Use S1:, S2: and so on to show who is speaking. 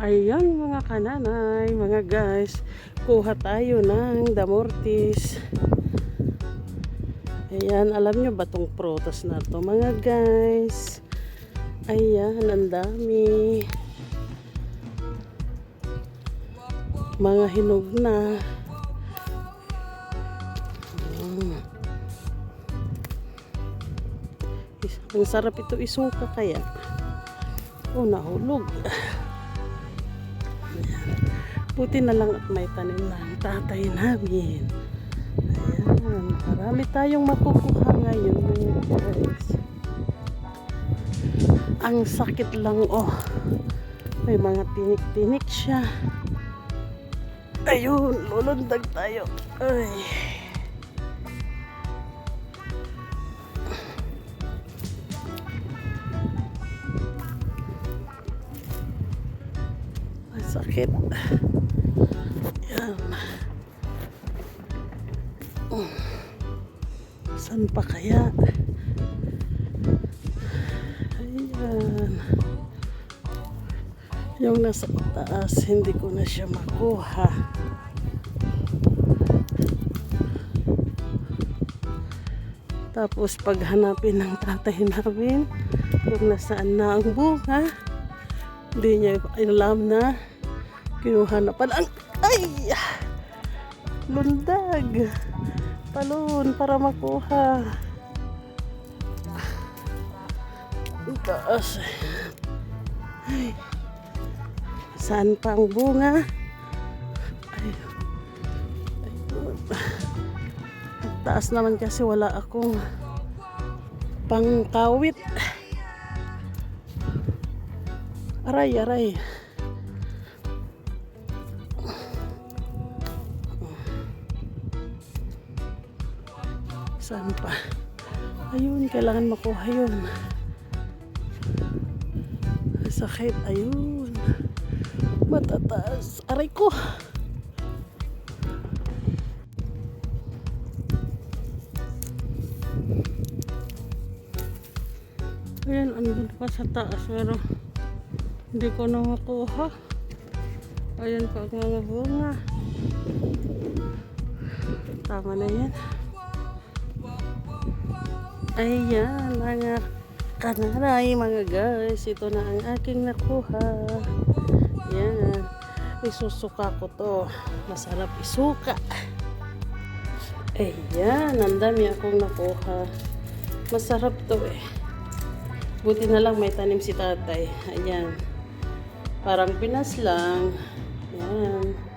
S1: Ayan mga kananay, mga guys, kuha tayo ng damortis. Ayan, alam nyo ba tong prutas na to mga guys? Ayan, ang dami. Mga hinog na. Is- Ang sarap ito isuka kaya. Oh, nahulog. Buti na lang at may tanim na ang tatay namin. Ayan, marami tayong makukuha ngayon guys. Ang sakit lang oh. May mga tinik-tinik siya. Ayun, lulundag tayo. Ay. Sakit. Yan. Oh. Saan pa kaya? Ayan. Yung nasa taas, hindi ko na siya makuha. Tapos paghanapin ng tatay namin kung nasaan na ang bunga, hindi niya alam na kinuha na pala. Ang ay! Lundag. Talon para makuha. Ang taas. Ay. Saan pa ang bunga? Ay, ay taas naman kasi wala akong pangkawit. Aray aray Saan pa? Ayun, kailangan makuha yun. Sakit, ayun. Matataas. Aray ko. Ayan, andun pa sa taas. Pero hindi ko na makuha. Ayan pa ang mga bunga. Tama na yan. Ayan, mga kanaray, mga guys. Ito na ang aking nakuha. Ayan. Isusuka ko to. Masarap isuka. Ayan, ang dami akong nakuha. Masarap to eh. Buti na lang may tanim si tatay. Ayan. Parang pinas lang. Ayan.